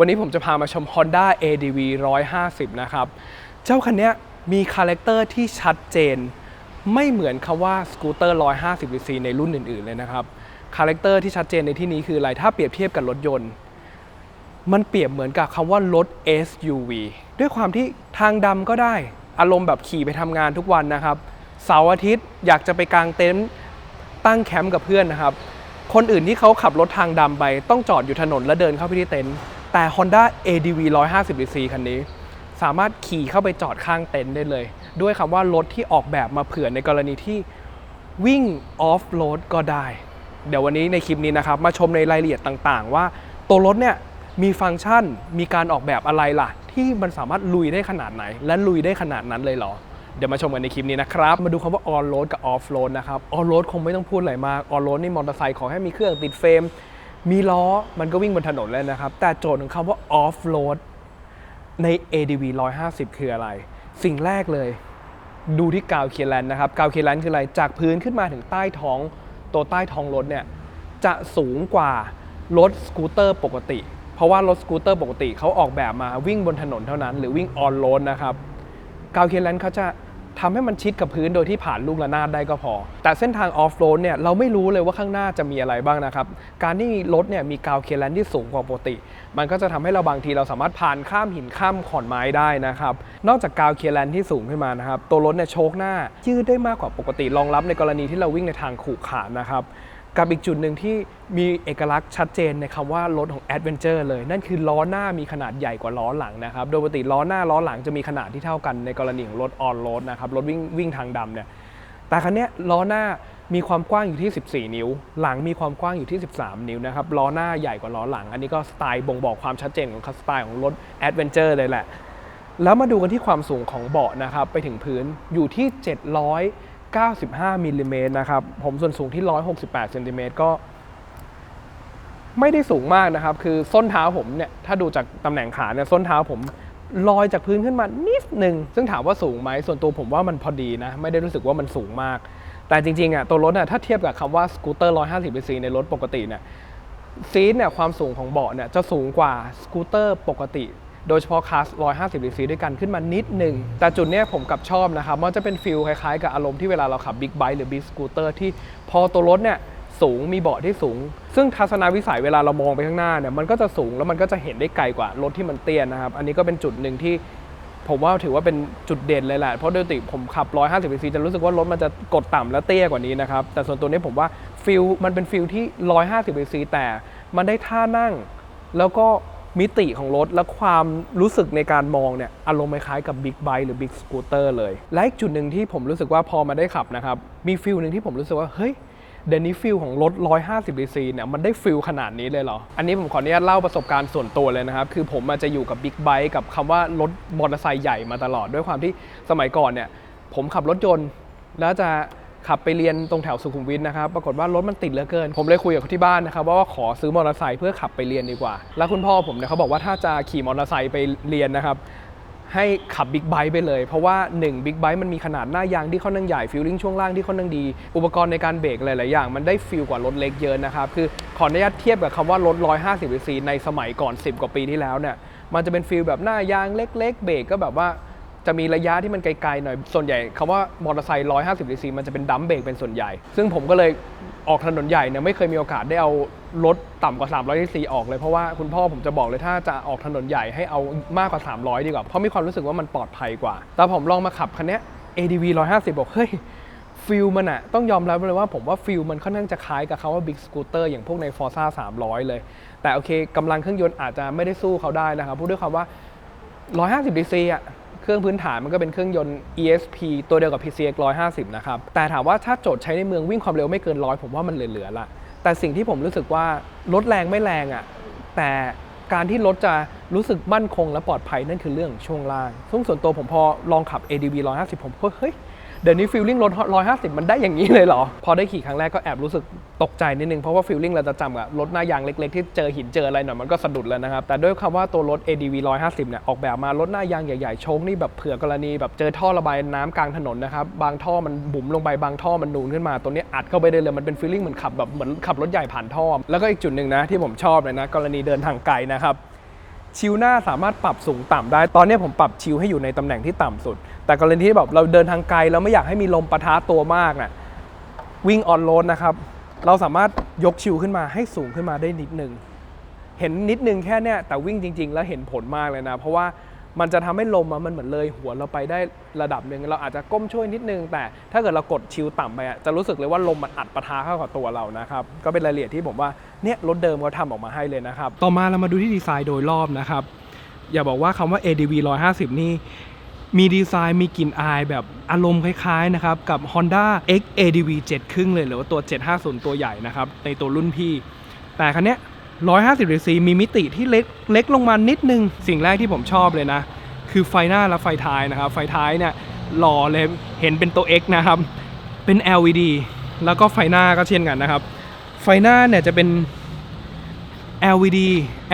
วันนี้ผมจะพามาชม Honda ADV 150 นะครับ เจ้าคันนี้มีคาแรคเตอร์ที่ชัดเจน ไม่เหมือนคำว่าสกูตเตอร์ 150cc ในรุ่นอื่นๆ เลยนะครับ คาแรคเตอร์ที่ชัดเจนในที่นี้คืออะไร ถ้าเปรียบเทียบกับรถยนต์ มันเปรียบเหมือนกับคำว่ารถ SUV ด้วยความที่ทางดำก็ได้ อารมณ์แบบขี่ไปทำงานทุกวันนะครับ เสาร์อาทิตย์อยากจะไปกางเต็นท์ตั้งแคมป์กับเพื่อนนะครับ คนอื่นที่เขาขับรถทางดำไป ต้องจอดอยู่ถนนแล้วเดินเข้าไปที่เต็นท์ แต่ Honda ADV 150cc คันนี้ สามารถขี่เข้าไปจอดข้างเต็นท์ได้เลย ด้วยคำว่ารถที่ออกแบบมาเผื่อในกรณีที่วิ่งออฟโรดก็ได้ เดี๋ยววันนี้ในคลิปนี้นะครับ มาชมในรายละเอียดต่างๆ ว่าตัวรถเนี่ยมีฟังก์ชันมีการออกแบบอะไรล่ะ ที่มันสามารถลุยได้ขนาดไหน และลุยได้ขนาดนั้นเลยเหรอ เดี๋ยวมาชมกันในคลิปนี้นะครับ มาดูคำว่า on road กับ off road นะครับ on road คงไม่ต้องพูดอะไรมาก on road นี่มอเตอร์ไซค์ขอให้มีเครื่องติดเฟรม มีล้อมันก็วิ่งบนถนนแล้วนะครับ แต่โจทย์ของคำว่า off road ใน ADV 150 คืออะไร สิ่งแรกเลย ดูที่กาวเคลันนะครับกาวเคลันคืออะไร จากพื้นขึ้นมาถึงใต้ท้องตัวใต้ท้องรถเนี่ยจะสูงกว่ารถสกูตเตอร์ปกติ เพราะว่ารถสกูตเตอร์ปกติเขาออกแบบมาวิ่งบนถนนเท่านั้น หรือวิ่งออนโรดนะครับกาวเคลันเขาจะ ทำให้มันชิดกับพื้นโดยที่ผ่านลูกระนาดได้ก็พอ แต่เส้นทางออฟโรดเนี่ยเราไม่รู้เลยว่าข้างหน้าจะมีอะไรบ้างนะครับ การที่รถเนี่ยมีกาวเคลนที่สูงกว่าปกติ มันก็จะทำให้เราบางทีเราสามารถผ่านข้ามหินข้ามขอนไม้ได้นะครับ นอกจากกาวเคลนที่สูงขึ้นมานะครับ ตัวรถเนี่ยโชกหน้ายืดได้มากกว่าปกติรองรับในกรณีที่เราวิ่งในทางขรุขระนะครับ กับอีกจุดหนึ่งที่มีเอกลักษณ์ชัดเจนในคำว่ารถของ Adventure เลย นั่นคือล้อหน้ามีขนาดใหญ่กว่าล้อหลังนะครับ โดยปกติล้อหน้าล้อหลังจะมีขนาดที่เท่ากันในกรณีของรถออนโรดนะครับรถวิ่งวิ่งทางดำเนี่ยแต่คันนี้ล้อหน้ามีความกว้างอยู่ที่ 14 นิ้ว หลังมีความกว้างอยู่ที่ 13 นิ้วนะครับ ล้อหน้าใหญ่กว่าล้อหลัง อันนี้ก็สไตล์บ่งบอกความชัดเจนของสไตล์ของรถ Adventure เลยแหละ แล้วมาดูกันที่ความสูงของเบาะนะครับ ไปถึงพื้นอยู่ที่ 700 95มิลลิเมตรนะครับ ผมส่วนสูงที่ 168เซนติเมตรก็ ไม่ได้สูงมากนะครับ คือส้นเท้าผมเนี่ยถ้าดูจากตำแหน่งขาเนี่ยส้นเท้าผมลอยจากพื้นขึ้นมานิดหนึ่งซึ่งถามว่าสูงไหมส่วนตัวผมว่ามันพอดีนะ ไม่ได้รู้สึกว่ามันสูงมาก แต่จริงๆอะตัวรถอะถ้าเทียบกับคำว่าสกูตเตอร์150 cc ในรถปกติเนี่ยซีทเนี่ยความสูงของเบาะเนี่ยจะสูงกว่าสกูตเตอร์ปกติ โดยเฉพาะคลาส150 cc ด้วยกันขึ้นมานิดหนึ่ง แต่จุดนี้ผมกับชอบนะครับ มันจะเป็นฟิลคล้ายๆ กับอารมณ์ที่เวลาเราขับบิ๊กไบค์หรือบิ๊กสกูตเตอร์ที่พอตัวรถเนี่ยสูงมีเบาะที่สูง ซึ่งทัศนวิสัยเวลาเรามองไปข้างหน้าเนี่ยมันก็จะสูงแล้วมันก็จะเห็นได้ไกลกว่ารถที่มันเตี้ยนะครับ อันนี้ก็เป็นจุดหนึ่งที่ผมว่าถือว่าเป็นจุดเด่นเลยแหละ เพราะโดยปกติผมขับ 150 cc จะรู้สึกว่ารถมันจะกดต่ำและเตี้ยกว่านี้นะครับ แต่ส่วนตัวนี้ผมว่าฟิลมันเป็นฟิลที่ 150 cc แต่มันได้ท่านั่ง แล้วก็ มิติของรถและความรู้สึกในการมองเนี่ยอารมณ์คล้ายกับบิ๊กไบค์หรือบิ๊กสกูตเตอร์เลย และอีกจุดหนึ่งที่ผมรู้สึกว่าพอมาได้ขับนะครับ มีฟิลหนึ่งที่ผมรู้สึกว่า เฮ้ยเดี๋ยวนี้ฟิลของรถ 150 cc เนี่ย มันได้ฟิลขนาดนี้เลยเหรอ อันนี้ผมขออนุญาตเล่าประสบการณ์ส่วนตัวเลยนะครับ คือผมอาจจะอยู่กับบิ๊กไบค์กับคำว่ารถมอเตอร์ไซค์ใหญ่มาตลอด ด้วยความที่สมัยก่อนเนี่ย ผมขับรถยนต์แล้วจะ ขับไปเรียนตรงแถวสุขุมวิทนะครับ ปรากฏว่ารถมันติดเหลือเกิน ผมเลยคุยกับที่บ้านนะครับว่าขอซื้อมอเตอร์ไซค์เพื่อขับไปเรียนดีกว่า แล้วคุณพ่อผมเนี่ยเขาบอกว่าถ้าจะขี่มอเตอร์ไซค์ไปเรียนนะครับให้ขับบิ๊กไบค์ไปเลย เพราะว่า1บิ๊กไบค์มันมีขนาดหน้ายางที่ค่อนข้างใหญ่ฟิลลิ่งช่วงล่างที่ค่อนข้างดี อุปกรณ์ในการเบรกหลาย ๆ อย่าง มันได้ฟิลกว่ารถเล็กเยอะนะครับ คือขออนุญาตเทียบกับคำว่ารถ 150 cc ในสมัยก่อน 10 กว่าปีที่แล้วเนี่ยมันจะเป็นฟิลแบบหน้ายางเล็ก ๆ เบรกก็แบบว่า จะมีระยะที่มันไกลๆหน่อย ส่วนใหญ่คำว่ามอเตอร์ไซค์150 cc มันจะเป็นดัมเบรกเป็นส่วนใหญ่ ซึ่งผมก็เลยออกถนนใหญ่เนี่ยไม่เคยมีโอกาสได้เอารถต่ำกว่า 300 cc ออกเลยเพราะว่าคุณพ่อผมจะบอกเลยถ้าจะออกถนนใหญ่ให้เอามากกว่า 300 ดีกว่า เพราะมีความรู้สึกว่ามันปลอดภัยกว่า แต่ผมลองมาขับคันเนี้ย ADV 150 บอกเฮ้ยฟิลมันอะต้องยอมรับเลยว่าผมว่าฟิลมันค่อนข้างจะคล้ายกับคาว่า Big Scooter อย่างพวกใน Forza 300 เลย แต่โอเคกำลังเครื่องยนต์อาจจะไม่ได้สู้เขาได้นะครับพูดด้วยความว่า 150 DC อะ เครื่องพื้นฐานมันก็เป็นเครื่องยนต์ ESP ตัวเดียวกับ PCX 150 นะครับ แต่ถามว่าถ้าโจทย์ใช้ในเมืองวิ่งความเร็วไม่เกินร้อยผมว่ามันเหลือๆละแต่สิ่งที่ผมรู้สึกว่ารถแรงไม่แรงอะแต่การที่รถจะรู้สึกมั่นคงและปลอดภัยนั่นคือเรื่องช่วงล่างซึ่งส่วนตัวผมพอลองขับ ADV 150 ผมก็เฮ้ย เดี๋ยวนี้ฟิลลิ่งรถ150มันได้อย่างนี้เลยเหรอ พอได้ขี่ครั้งแรกก็แอบรู้สึกตกใจนิดนึง เพราะว่าฟิลลิ่งเราจะจำกับรถหน้ายางเล็กๆ ที่เจอหินเจออะไรหน่อยมันก็สะดุดแล้วนะครับ แต่ด้วยคำว่าตัวรถ ADV 150เนี่ยออกแบบมารถหน้ายางใหญ่ๆโชคนี่แบบเผื่อกรณีแบบเจอท่อระบายน้ำกลางถนนนะครับบางท่อมันบุ๋มลงไปบางท่อมันนูนขึ้นมาตัวนี้อัดเข้าไปได้เลยมันเป็นฟีลลิ่งเหมือนขับแบบเหมือนขับรถใหญ่ผ่านท่อ แล้วก็อีกจุดหนึ่งนะที่ผมชอบเลยนะกรณีเดินทางไกลนะครับ ชิลหน้าสามารถปรับสูงต่ำได้ ตอนนี้ผมปรับชิลให้อยู่ในตำแหน่งที่ต่ำสุด แต่กรณีที่แบบเราเดินทางไกลเราไม่อยากให้มีลมปะทะตัวมากน่ะวิ่งออนโรดนะครับ เราสามารถยกชิลขึ้นมาให้สูงขึ้นมาได้นิดนึง เห็นนิดนึงแค่เนี้ยแต่วิ่งจริง ๆ แล้วเห็นผลมากเลยนะ เพราะว่า มันจะทำให้ลมมันเหมือนเลยหัวเราไปได้ระดับหนึ่งเราอาจจะก้มช่วยนิดนึง แต่ถ้าเกิดเรากดชิลต่ำไปอะจะรู้สึกเลยว่าลมมันอัดปะทะเข้ากับตัวเรานะครับก็เป็นรายละเอียดที่ผมว่าเนี่ยรถเดิมเขาทำออกมาให้เลยนะครับต่อมาเรามาดูที่ดีไซน์โดยรอบนะครับอย่าบอกว่าคำว่า ADV 150 นี่มีดีไซน์มีกลิ่นอายแบบอารมณ์คล้ายๆนะครับกับ Honda X ADV 7 ครึ่งเลยหรือว่าตัว 750 ตัวใหญ่นะครับในตัวรุ่นพี่ แต่คันเนี้ย 150 cc มีมิติที่เล็กเล็กลงมานิดนึง สิ่งแรกที่ผมชอบเลยนะ คือไฟหน้าและไฟท้ายนะครับ ไฟท้ายเนี่ยหล่อเลยเห็นเป็นตัว X นะครับ เป็น LED แล้วก็ไฟหน้าก็เช่นกันนะครับ ไฟหน้าเนี่ยจะเป็น LED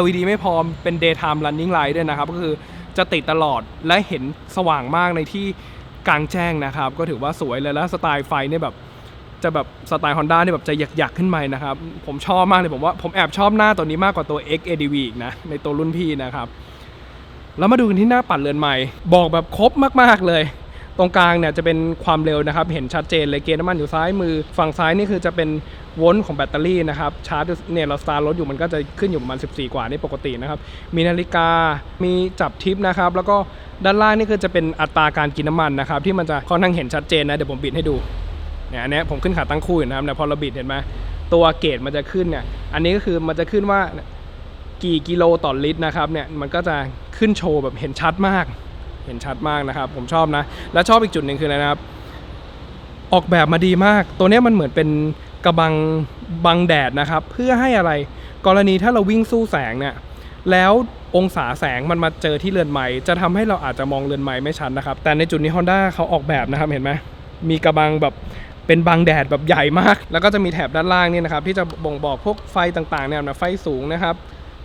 LED ไม่พอเป็น daytime running light ด้วยนะครับ ก็คือจะติดตลอดและเห็นสว่างมากในที่กลางแจ้งนะครับ ก็ถือว่าสวยเลยแล้วสไตล์ไฟเนี่ยแบบ จะแบบสไตล์ Honda นี่แบบจะหยักๆขึ้นไปนะครับ ผมชอบมากเลยผมว่าผมแอบชอบหน้าตัวนี้มากกว่าตัว X ADV อีกนะ ในตัวรุ่นพี่นะครับ แล้วมาดูกันที่หน้าปัดเรือนใหม่ บอกแบบครบมากๆเลย ตรงกลางเนี่ยจะเป็นความเร็วนะครับ เห็นชัดเจนเลยเกณฑ์น้ำมันอยู่ซ้ายมือ ฝั่งซ้ายนี่คือจะเป็นโวลต์ของแบตเตอรี่นะครับ ชาร์จเนี่ยเราสตาร์ทรถอยู่มันก็จะขึ้นอยู่ประมาณ 14 กว่านี่ปกตินะครับ มีนาฬิกา มีจับทิปนะครับ แล้วก็ด้านล่างนี่คือจะเป็นอัตราการกินน้ำมันนะครับที่มันจะค่อนข้างเห็นชัดเจนนะเดี๋ยวผมบิดให้ดู เนี่ยอันนี้ผมขึ้นขาตั้งคู่อยู่นะครับเนี่ยพอเราบิดเห็นไหมตัวเกรดมันจะขึ้นเนี่ยอันนี้ก็คือมันจะขึ้นว่ากี่กิโลต่อลิตรนะครับเนี่ยมันก็จะขึ้นโชว์แบบเห็นชัดมาก เห็นชัดมากนะครับ ผมชอบนะ และชอบอีกจุดหนึ่งคืออะไรนะครับ ออกแบบมาดีมาก ตัวนี้มันเหมือนเป็นกระบังบังแดดนะครับ เพื่อให้อะไร กรณีถ้าเราวิ่งสู้แสงเนี่ยแล้วองศาแสงมันมาเจอที่เรือนไม้จะทำให้เราอาจจะมองเรือนไม้ไม่ชัดนะครับ แต่ในจุดนี้ Honda เขาออกแบบนะครับเห็นไหมมีกระบังแบบ เป็นบังแดดแบบใหญ่มาก แล้วก็จะมีแถบด้านล่างนี่นะครับที่จะบ่งบอกพวกไฟต่างๆเนี่ยนะไฟสูงนะครับ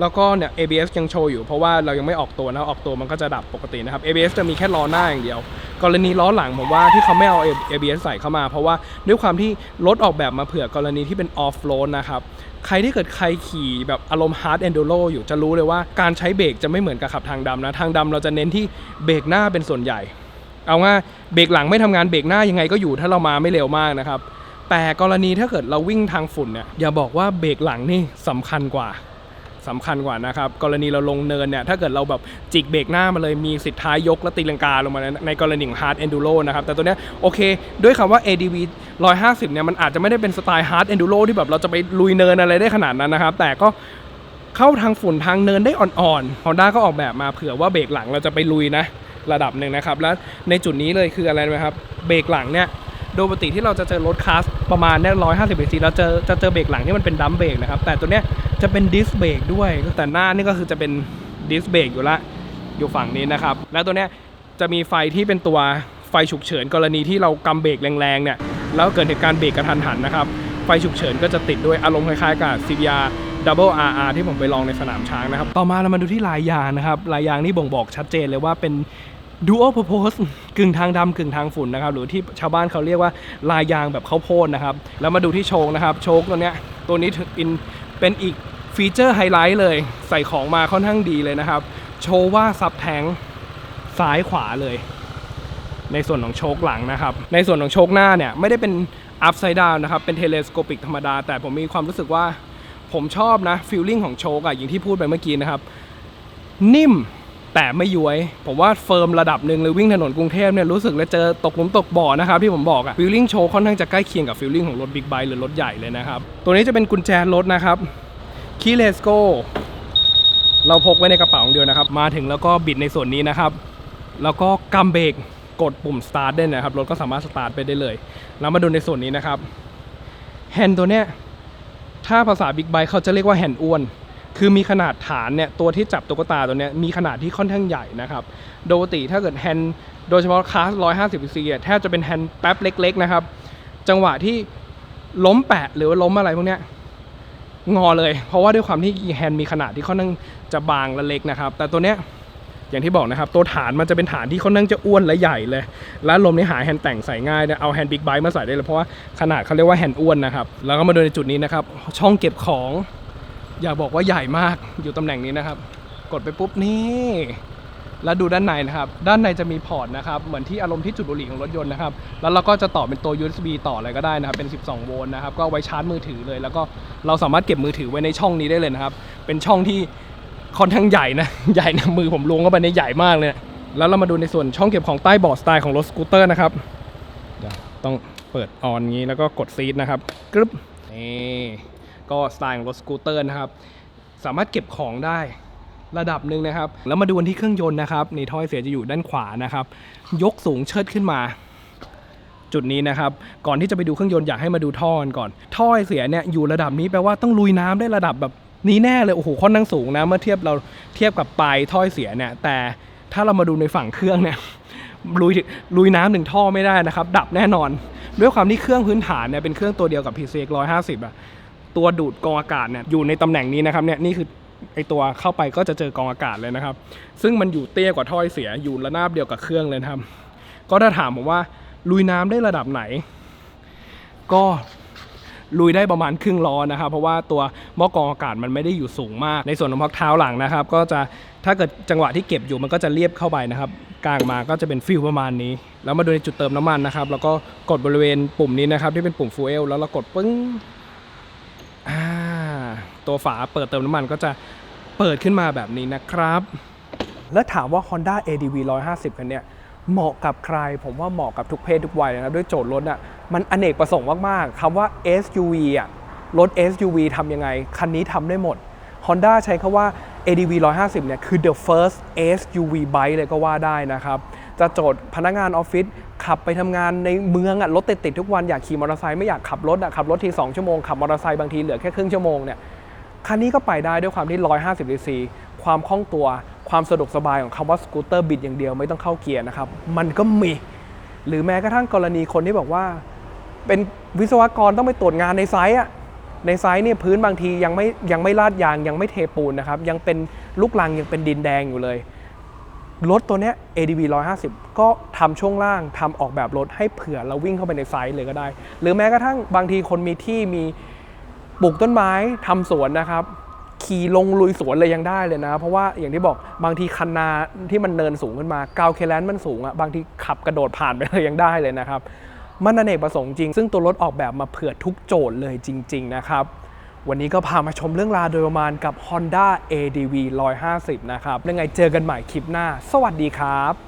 แล้วก็เนี่ย ABS ยังโชว์อยู่เพราะว่าเรายังไม่ออกตัวนะออกตัวมันก็จะดับปกตินะครับ ABS จะมีแค่ล้อหน้าอย่างเดียว กรณีล้อหลังผมว่าที่เขาไม่เอา ABS ใส่เข้ามา เพราะว่าด้วยความที่รถออกแบบมาเผื่อกรณีที่เป็น off road นะครับใครที่เกิดใครขี่แบบอารมณ์ hard enduro อยู่จะรู้เลยว่าการใช้เบรกจะไม่เหมือนกับขับทางดำนะทางดำเราจะเน้นที่เบรกหน้าเป็นส่วนใหญ่ เอาว่าเบรกหลังไม่ทำงานเบรกหน้ายังไงก็อยู่ถ้าเรามาไม่เร็วมากนะครับ แต่กรณีถ้าเกิดเราวิ่งทางฝุ่นเนี่ยอย่าบอกว่าเบรกหลังนี่สำคัญกว่าสำคัญกว่านะครับกรณีเราลงเนินเนี่ยถ้าเกิดเราแบบจิกเบรกหน้ามาเลยมีสิทธิ์ท้ายยกและตีลังกาลงมาในกรณีของ hard enduro นะครับแต่ตัวเนี้ยโอเค ด้วยคำว่า ADV 150เนี่ยมันอาจจะไม่ได้เป็นสไตล์ hard enduro ที่แบบเราจะไปลุยเนินอะไรได้ขนาดนั้นนะครับ แต่ก็เข้าทางฝุ่นทางเนินได้อ่อนๆ Honda ก็ออกแบบมาเผื่อว่าเบรกหลังเราจะไปลุยนะ ระดับหนึ่งนะครับ แล้วในจุดนี้เลยคืออะไรไหมครับ เบรกหลังเนี่ย โดยปกติที่เราจะเจอรถคลาสประมาณเนี่ยร้อยห้าสิบเซีเราเจอจะเจอเบรกหลังที่มันเป็นดัมเบรกนะครับ แต่ตัวเนี้ยจะเป็นดิสเบรกด้วย แต่หน้านี่ก็คือจะเป็นดิสเบรกอยู่ละ อยู่ฝั่งนี้นะครับ แล้วตัวเนี้ยจะมีไฟที่เป็นตัวไฟฉุกเฉินกรณีที่เรากำเบรกแรงๆเนี่ย แล้วเกิดเหตุการณ์เบรกกระทันหันนะครับ ไฟฉุกเฉินก็จะติดด้วยอารมณ์คล้ายๆกับ CBR Double RR ที่ผมไปลองในสนามช้างนะครับ ต่อมาเรามาดูที่ลายยางนะครับ ลายยางนี่บ่งบอกชัดเจนเลยว่าเป็น Dual Purpose กึ่งทางดำกึ่งทางฝุ่นนะครับ หรือที่ชาวบ้านเขาเรียกว่าลายยางแบบข้าวโพดนะครับ แล้วมาดูที่โชคนะครับ โชคตัวเนี้ยตัวนี้เป็นเป็นอีกฟีเจอร์ไฮไลท์เลย ใส่ของมาค่อนข้างดีเลยนะครับ โชว์ว่าซับแทงซ้ายขวาเลย ในส่วนของโชคหลังนะครับ ในส่วนของโชคหน้าเนี่ยไม่ได้เป็น upside down นะครับ เป็น telescopic ธรรมดา แต่ผมมีความรู้สึกว่าผมชอบนะ feeling ของโชคอะอย่างที่พูดไปเมื่อกี้นะครับ นิ่ม แต่ไม่ย้วย ผมว่าเฟิร์มระดับหนึ่งเลยวิ่งถนนกรุงเทพเนี่ยรู้สึกเลยเจอตกหลุมตกบ่อนะครับที่ผมบอกอะฟิลลิ่งโชว์ค่อนข้างจะใกล้เคียงกับฟิลลิ่งของรถบิ๊กไบค์หรือรถใหญ่เลยนะครับ ตัวนี้จะเป็นกุญแจรถนะครับคีเลสโกเราพกไว้ในกระเป๋าองเดียวนะครับ มาถึงแล้วก็บิดในส่วนนี้นะครับ แล้วก็กำเบรกกดปุ่มสตาร์ทได้นะครับรถก็สามารถสตาร์ทไปได้เลย แล้วมาดูในส่วนนี้นะครับแฮนด์ตัวเนี้ยถ้าภาษาบิ๊กไบค์เขาจะเรียกว่าแฮนด์อ้วน คือมีขนาดฐานเนี่ยตัวที่จับตุ๊กตาตัวเนี้ยมีขนาดที่ค่อนข้างใหญ่นะครับโดยปกติถ้าเกิดแฮนด์โดยเฉพาะคลาส150 cc อะแทบจะเป็นแฮนด์แป๊บเล็กๆนะครับจังหวะที่ล้มแปะหรือว่าล้มอะไรพวกเนี้ยงอเลย เพราะว่าด้วยความที่แฮนด์มีขนาดที่ค่อนข้างจะบางและเล็กนะครับ แต่ตัวเนี้ยอย่างที่บอกนะครับ ตัวฐานมันจะเป็นฐานที่ค่อนข้างจะอ้วนและใหญ่เลย แล้วลมนี่หาแฮนด์แต่งใส่ง่ายเนี่ยเอาแฮนด์บิ๊กไบค์มาใส่ได้เลยเพราะว่าขนาดเขาเรียกว่าแฮนด์อ้วนนะครับแล้วก็มาดูในจุดนี้นะครับช่องเก็บของ อย่าบอกว่าใหญ่มากอยู่ตำแหน่งนี้นะครับ กดไปปุ๊บนี่แล้วดูด้านในนะครับ ด้านในจะมีพอร์ตนะครับ เหมือนที่อารมณ์ที่จุดบุหรี่ของรถยนต์นะครับ แล้วเราก็จะต่อเป็นตัว USB ต่ออะไรก็ได้นะครับ เป็น 12 โวลต์นะครับ ก็ไว้ชาร์จมือถือเลย แล้วก็เราสามารถเก็บมือถือไว้ในช่องนี้ได้เลยนะครับ เป็นช่องที่ค่อนข้างใหญ่นะ ใหญ่นะมือผมลวงเข้าไปในใหญ่มากเลย แล้วเรามาดูในส่วนช่องเก็บของใต้เบาะสไตล์ของรถสกูตเตอร์นะครับต้องเปิดออนงี้แล้วก็กดซีดนะครับกรึบนี่ ก็สไตล์ของรถสกูตเตอร์นะครับ สามารถเก็บของได้ระดับหนึ่งนะครับ แล้วมาดูกันที่เครื่องยนต์นะครับนี่ท่อเสียจะอยู่ด้านขวานะครับ ยกสูงเชิดขึ้นมา จุดนี้นะครับ ก่อนที่จะไปดูเครื่องยนต์อยากให้มาดูท่อกันก่อน ท่อเสียเนี่ยอยู่ระดับนี้แปลว่าต้องลุยน้ำได้ระดับแบบนี้แน่เลยโอ้โหค่อนข้างสูงนะเมื่อเทียบเราเทียบกับปลายท่อเสียเนี่ย แต่ถ้าเรามาดูในฝั่งเครื่องเนี่ยลุยลุยน้ำหนึ่งท่อไม่ได้นะครับ ดับแน่นอน ด้วยความที่เครื่องพื้นฐานเนี่ยเป็นเครื่องตัวเดียวกับ PCX 150อะ ตัวดูดกองอากาศเนี่ยอยู่ในตำแหน่งนี้นะครับเนี่ยนี่คือไอตัวเข้าไปก็จะเจอกองอากาศเลยนะครับ ซึ่งมันอยู่เตี้ยกว่าท่อไอเสียอยู่ระนาบเดียวกับเครื่องเลยครับ ก็ถ้าถามผมว่าลุยน้ำได้ระดับไหน ก็ลุยได้ประมาณครึ่งล้อนะครับ เพราะว่าตัวหม้อกรองอากาศมันไม่ได้อยู่สูงมาก ในส่วนของพักเท้าหลังนะครับ ก็จะถ้าเกิดจังหวะที่เก็บอยู่มันก็จะเรียบเข้าไปนะครับกลางมาก็จะเป็นฟิลประมาณนี้ แล้วมาดูในจุดเติมน้ำมันนะครับ แล้วก็กดบริเวณปุ่มนี้นะครับที่เป็นปุ่มฟูเอลแล้วเรากดปึ้ง ตัวฝาเปิดเติมน้ำมันก็จะเปิดขึ้นมาแบบนี้นะครับ แล้วถามว่า Honda ADV 150 คันเนี้ยเหมาะกับใคร ผมว่าเหมาะกับทุกเพศทุกวัยนะครับด้วยโจทย์รถอะมันอเนกประสงค์มากๆคำว่า SUV อะรถ SUV ทำยังไง คันนี้ทำได้หมด Honda ใช้คาว่า ADV 150 เนี่ย คือ the first SUV bike เลยก็ว่าได้นะครับ จะโจทย์พนักงานออฟฟิศขับไปทำงานในเมืองอะรถติดๆทุกวันอยากขี่มอเตอร์ไซค์ไม่อยากขับรถอะขับรถที 2 ชั่วโมง ขับมอเตอร์ไซค์บางทีเหลือแค่ครึ่งชั่วโมงเนี่ย คันนี้ก็ไปได้ด้วยความที่ 150 cc ความคล่องตัวความสะดวกสบายของคำว่าสกูตเตอร์บิดอย่างเดียวไม่ต้องเข้าเกียร์นะครับ มันก็มี หรือแม้กระทั่งกรณีคนที่บอกว่า เป็นวิศวกรต้องไปตรวจงานในไซต์อะในไซต์เนี่ยพื้นบางทียังไม่ยังไม่ลาดยางยังไม่เทปูนนะครับ ยังเป็นลูกลังยังเป็นดินแดงอยู่เลย รถตัวเนี้ย ADV 150 ก็ทำช่วงล่างทำออกแบบรถให้เผื่อเราวิ่งเข้าไปในไซต์เลยก็ได้ หรือแม้กระทั่งบางทีคนมีที่มี ปลูกต้นไม้ทำสวนนะครับ ขี่ลงลุยสวนเลยยังได้เลยนะ เพราะว่าอย่างที่บอกบางทีคันนาที่มันเนินสูงขึ้นมากาวเคแลนมันสูงอะบางทีขับกระโดดผ่านไปเลยยังได้เลยนะครับ มันอเนกประสงค์จริง ซึ่งตัวรถออกแบบมาเผื่อทุกโจทย์เลยจริง ๆ นะครับวันนี้ก็พามาชมเรื่องราวโดยประมาณกับ Honda ADV 150 นะครับยังไงเจอกันใหม่คลิปหน้า สวัสดีครับ